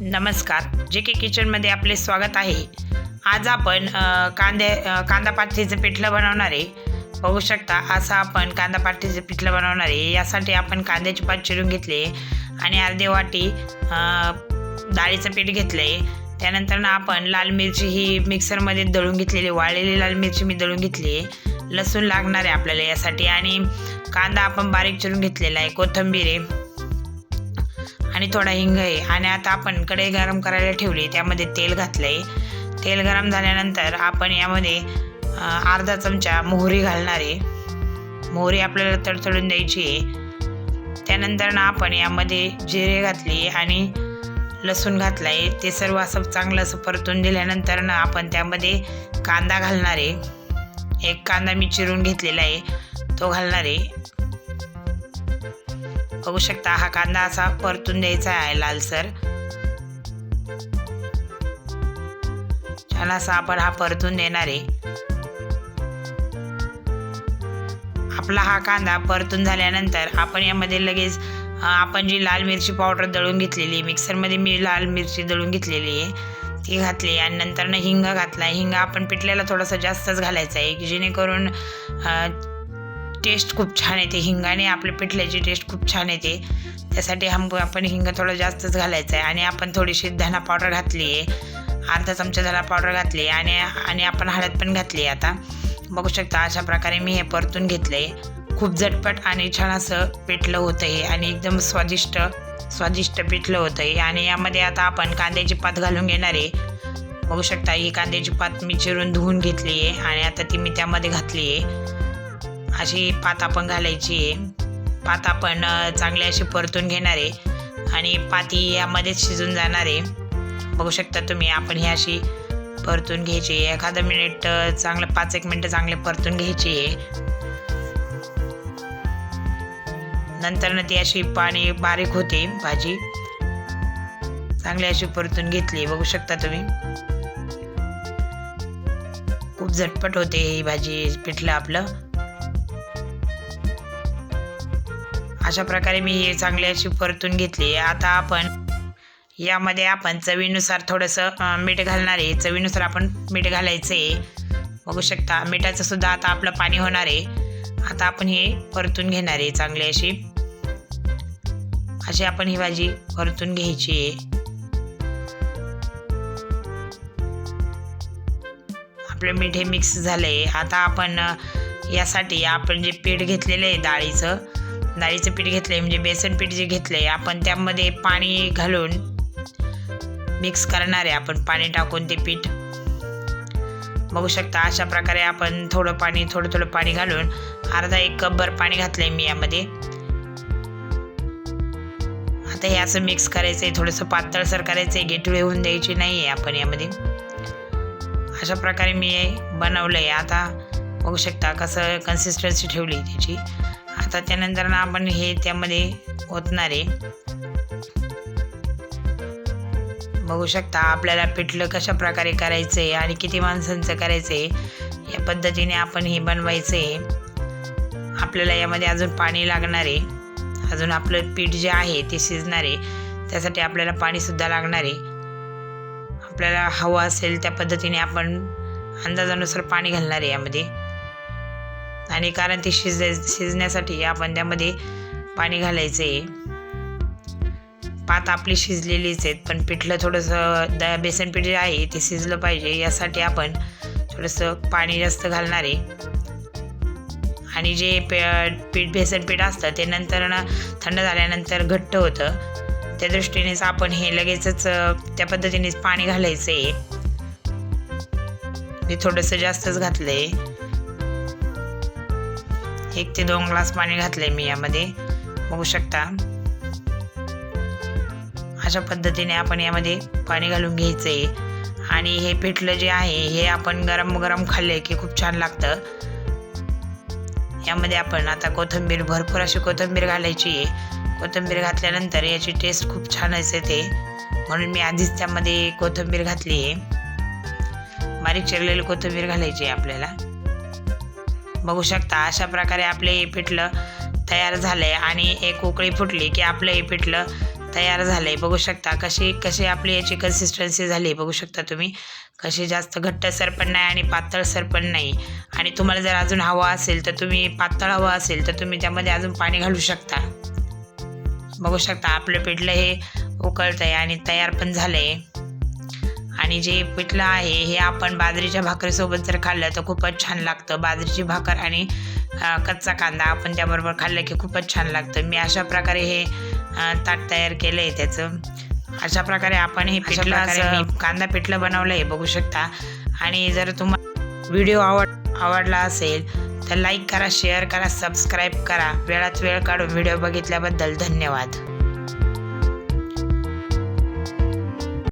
नमस्कार. जे के किचनमध्ये आपले स्वागत आहे. आज आपण कांदे कांदा पाठीचं पिठलं बनवणार आहे. बघू शकता असं आपण कांदा पाठीचं पिठलं बनवणार आहे. यासाठी आपण कांद्याची पात चिरून घेतले आणि अर्धे वाटी डाळीचं पीठ घेतलं आहे. त्यानंतर ना आपण लाल मिरची ही मिक्सरमध्ये दळून घेतलेली वाळलेली लाल मिरची मी दळून घेतली आहे. लसूण लागणार आहे आपल्याला यासाठी आणि कांदा आपण बारीक चिरून घेतलेला आहे. कोथिंबीर आहे. आणि थोडा हिंग आहे. आणि आता आपण कढई गरम करायला ठेवली. त्यामध्ये तेल घातलं आहे तेल गरम झाल्यानंतर आपण यामध्ये अर्धा चमचा मोहरी घालणार आहे. मोहरी आपल्याला तडतडून द्यायची आहे. त्यानंतर ना आपण यामध्ये जिरे घातली आणि लसूण घातला आहे ते सर्व असं चांगलं असं परतून दिल्यानंतर ना आपण त्यामध्ये कांदा घालणार आहे. एक कांदा मी चिरून घेतलेला आहे. तो घालणार आहे. बघू शकता हा कांदा असा परतून द्यायचा आहे लालसर. छान असा आपण हा परतून देणार आहे. आपला हा कांदा परतून झाल्यानंतर आपण यामध्ये लगेच आपण जी लाल मिरची पावडर दळून घेतलेली मिक्सरमध्ये मी लाल मिरची दळून घेतलेली आहे ती घातली आणि नंतरनं हिंग घातला. हिंग आपण पिठल्याला थोडासा जास्तच घालायचा आहे की जेणेकरून टेस्ट खूप छान येते. हिंगाने आपल्या पिठल्याची टेस्ट खूप छान येते. त्यासाठी हम आपण हिंग थोडं जास्तच घालायचं आहे आणि आपण थोडीशी धना पावडर घातली आहे अर्धा चमचा धना पावडर घातली आणि आणि आपण हळद पण घातली आता. बघू शकता अशा प्रकारे मी हे परतून घेतलं आहे खूप झटपट आणि छान असं पिठलं होतं आहे आणि एकदम स्वादिष्ट स्वादिष्ट पिठलं होतं आहे आणि यामध्ये आता आपण कांद्याची पात घालून घेणार. आहे बघू शकता ही कांद्याची पात मी चिरून धुवून घेतली आहे आणि आता ती मी त्यामध्ये घातली आहे अशी पात आपण घालायची आहे. पात आपण अ, अशी परतून घेणार आहे आणि पाती यामध्येच शिजून जाणार आहे. बघू शकता तुम्ही आपण ही अशी परतून घ्यायची आहे. एखादं मिनिट चांगलं पाच एक मिनटं चांगले परतून घ्यायची आहे. नंतर ना ती अशी पाणी बारीक होते भाजी. चांगली अशी परतून घेतली बघू शकता तुम्ही. खूप झटपट होते ही भाजी पिठलं आपलं. अशा प्रकारे मी हे चांगले अशी परतून घेतली. आता आपण यामध्ये आपण चवीनुसार थोडंसं मीठ घालणार आहे. चवीनुसार आपण मीठ घालायचं आहे बघू शकता मिठाचं सुद्धा आता आपलं पाणी होणार आहे. आता आपण हे परतून घेणार आहे चांगली अशी. अशी आपण ही भाजी परतून घ्यायची आहे. आपलं मीठ हे मिक्स झालं आहे आता आपण यासाठी आपण जे पीठ घेतलेलं आहे डाळीचं नारीचं पीठ घेतलं आहे म्हणजे बेसन पीठ जे घेतलं आहे आपण त्यामध्ये पाणी घालून मिक्स करणार आहे आपण पाणी टाकून ते पीठ. बघू शकता अशा प्रकारे आपण थोडं पाणी थोडं थोडं पाणी घालून अर्धा एक कपभर पाणी घातलं आहे मी यामध्ये. आता हे असं मिक्स करायचं आहे थोडंसं पातळसर करायचं आहे गेटुळे होऊन द्यायची नाही आहे आपण यामध्ये. अशा प्रकारे मी बनवलं आहे आता बघू शकता कसं कन्सिस्टन्सी ठेवली त्याची. आता नंतर आपण हे त्यामध्ये ओतणार आहे. बघू शकता आपल्याला पिठलं कशा प्रकारे करायचं आहे आणि किती माणसांचं करायचं आहे या पद्धतीने आपण हे बनवायचं आहे आपल्याला यामध्ये अजून पाणी लागणार आहे. अजून आपलं पीठ जे आहे ते शिजणार आहे. त्यासाठी आपल्याला पाणीसुद्धा लागणार आहे. आपल्याला हवं असेल त्या पद्धतीने आपण अंदाजानुसार पाणी घालणार आहे यामध्ये. आणि कारण ते शिज शिजण्यासाठी आपण त्यामध्ये पाणी घालायचं आहे पात आपली शिजलेलीच आहेत पण पिठलं थोडंसं द बेसन पीठ जे आहे ते शिजलं पाहिजे यासाठी आपण थोडंसं पाणी जास्त घालणार आहे. आणि जे पे पीठ बेसन पीठ असतं ते नंतर ना थंड झाल्यानंतर घट्ट होतं. त्या दृष्टीनेच आपण हे लगेचच त्या पद्धतीनेच पाणी घालायचं आहे मी थोडंसं जास्तच घातलं आहे एक ते दोन ग्लास पाणी घातले मी यामध्ये. बघू शकता. अशा पद्धतीने आपण यामध्ये पाणी घालून घ्यायचं आहे आणि हे पिठलं जे आहे हे आपण गरम गरम खाल्ले की खूप छान लागतं. यामध्ये आपण आता कोथिंबीर भरपूर अशी कोथिंबीर घालायची आहे. कोथिंबीर घातल्यानंतर याची टेस्ट खूप छान असते ते. म्हणून मी आधीच त्यामध्ये कोथिंबीर घातली आहे. बारीक चिरलेली कोथिंबीर घालायची आहे आपल्याला. बघू शकता अशा प्रकारे आपलं हे पिठलं तयार झालं आहे आणि एक उकळी फुटली की आपलं हे पिठलं तयार झालं आहे बघू शकता कशी कशी आपली याची कन्सिस्टन्सी झाली आहे बघू शकता तुम्ही. कशी जास्त घट्टसर पण नाही आणि पातळसर पण नाही. आणि तुम्हाला जर अजून हवं असेल तर तुम्ही पातळ हवं असेल तर तुम्ही त्यामध्ये अजून पाणी घालू शकता. बघू शकता आपलं पिठलं हे उकळतं आहे आणि तयार पण झालं आहे आणि जे पिठलं आहे हे आपण बाजरीच्या भाकरीसोबत जर खाल्लं तर खूपच छान लागतं. बाजरीची भाकर आणि कच्चा कांदा आपण त्याबरोबर खाल्लं की खूपच छान लागतं. मी अशा प्रकारे हे ताट तयार केलं आहे त्याचं. अशा प्रकारे आपण हे पिठलं असं कांदा पिठलं बनवलं आहे बघू शकता. आणि जर तुम्हाला व्हिडिओ आवड आवडला असेल तर लाईक करा शेअर करा सबस्क्राईब करा. वेळात वेळ काढून व्हिडिओ बघितल्याबद्दल धन्यवाद.